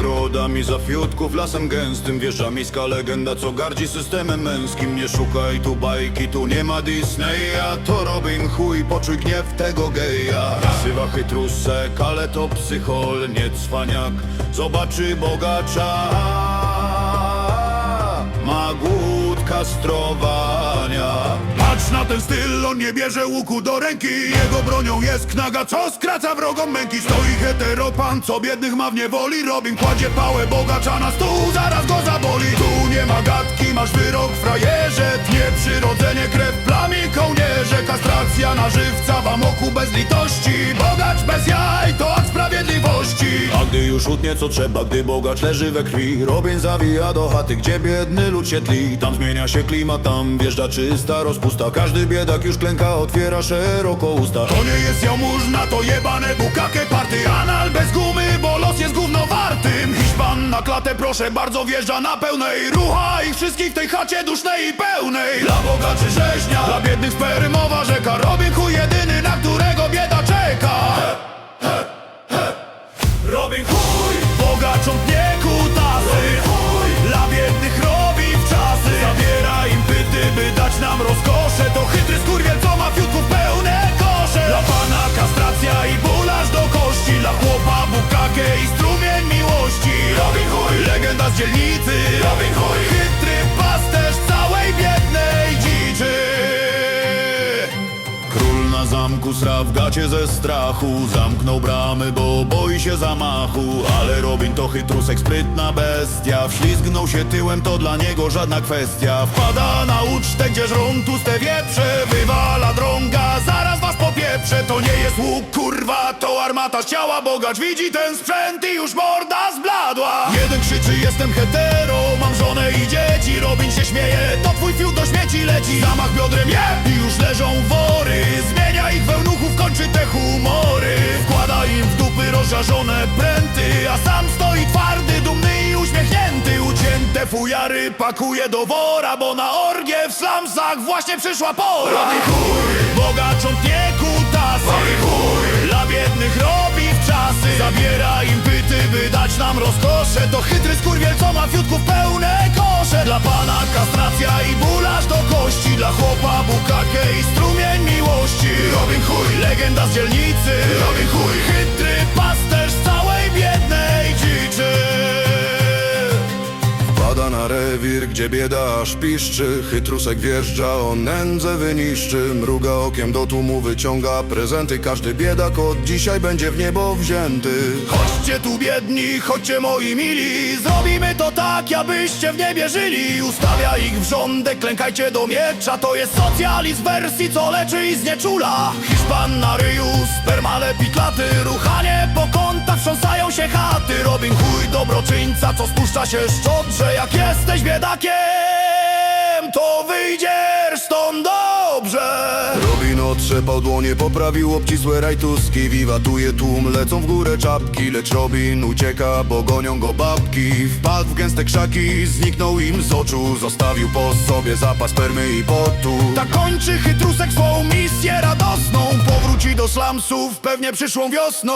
ogrodami za fiutków, lasem gęstym Wieża miejska legenda, co gardzi systemem męskim. Nie szukaj tu bajki, tu nie ma Disneya To Robin chuj, poczuj gniew tego geja. Sywa chytrusek, ale to psychol, nie cwaniak Zobaczy bogacza. Ma głód kastrowania Patrz na ten styl, on nie bierze łuku do ręki. Jego bronią jest knaga, co skraca wrogom męki. Stoi heteropan, co biednych ma w niewoli. Robin kładzie pałę bogacza na stół, zaraz go zaboli. Tu nie ma gadki, masz wyrok frajerze. Tnie przyrodzenie, krew plami kołnierze Kastracja na żywca, w amoku bez litości. Bogacz bez jaj, to akt sprawiedliwości A gdy już utnie co trzeba, gdy bogacz leży we krwi. Robin zawija do chaty, gdzie biedny lud się tli. Tam zmienia się klimat, tam wjeżdża czysta rozpusta. Każdy biedak już klęka, otwiera szeroko usta. To nie jest jałmużna, to jebane bukake party. Anal bez gumy, bo los jest gówno wartym Hiszpan na klatę, proszę bardzo, wjeżdża na pełnej. Rucha ich wszystkich w tej chacie dusznej i pełnej. Dla bogaczy rzeźnia, dla biednych spermowa rzeka. Robin chuj jedyny, na którego bieda czeka na zamku sra w gacie ze strachu. Zamknął bramy, bo boi się zamachu. Ale Robin to chytrusek, sprytna bestia. Wślizgnął się tyłem, to dla niego żadna kwestia. Wpada na ucztę, gdzie żrą tłuste wieprze Wywala drąga, zaraz was popieprze To nie jest łuk, kurwa, to armata z ciała. Bogacz widzi ten sprzęt i już morda zbladła. Jeden krzyczy, jestem hetero, mam żonę i dzieci. Robin się śmieje, to twój fiut do śmieci leci. Zamach biodrem, je! Fujary pakuje do wora Bo na orgie w slumsach właśnie przyszła pora. Robi chuj, bogaczom nie kutasy chuj, dla biednych robi w czasy. Zabiera im pyty, by dać nam rozkosze. To chytry skurwiel, co ma fiutków pełne kosze. Dla pana kastracja i bulasz Rewir, gdzie bieda aż piszczy. Chytrusek wjeżdża, on nędzę wyniszczy. Mruga okiem do tłumu, wyciąga prezenty. Każdy biedak od dzisiaj będzie w niebo wzięty. Chodźcie tu biedni, chodźcie moi mili. Zrobimy to tak, abyście w niebie żyli. Ustawia ich w rządek, klękajcie do miecza. To jest socjalizm wersji, co leczy i znieczula. Hiszpan na ryju, spermale piklaty Ruchanie Robin chuj, dobroczyńca, co spuszcza się szczodrze Jak jesteś biedakiem, to wyjdziesz stąd dobrze. Robin otrzepał dłonie, poprawił obcisłe rajtuski Wiwatuje tłum, lecą w górę czapki Lecz Robin ucieka, bo gonią go babki. Wpadł w gęste krzaki, zniknął im z oczu Zostawił po sobie zapas spermy i potu. Tak kończy chytrusek swą misję radosną Powróci do slumsów pewnie przyszłą wiosną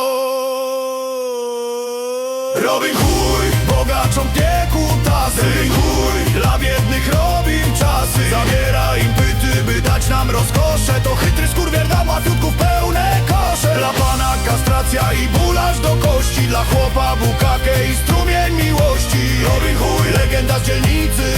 Robin chuj, bogaczom nie kutasy Robin chuj, dla biednych robi czasy. Zabiera im pyty, by dać nam rozkosze. To chytry skurwiel da mafiutków pełne kosze. Dla pana kastracja i bulasz do kości. Dla chłopa bukake i strumień miłości. Robin chuj, legenda z dzielnicy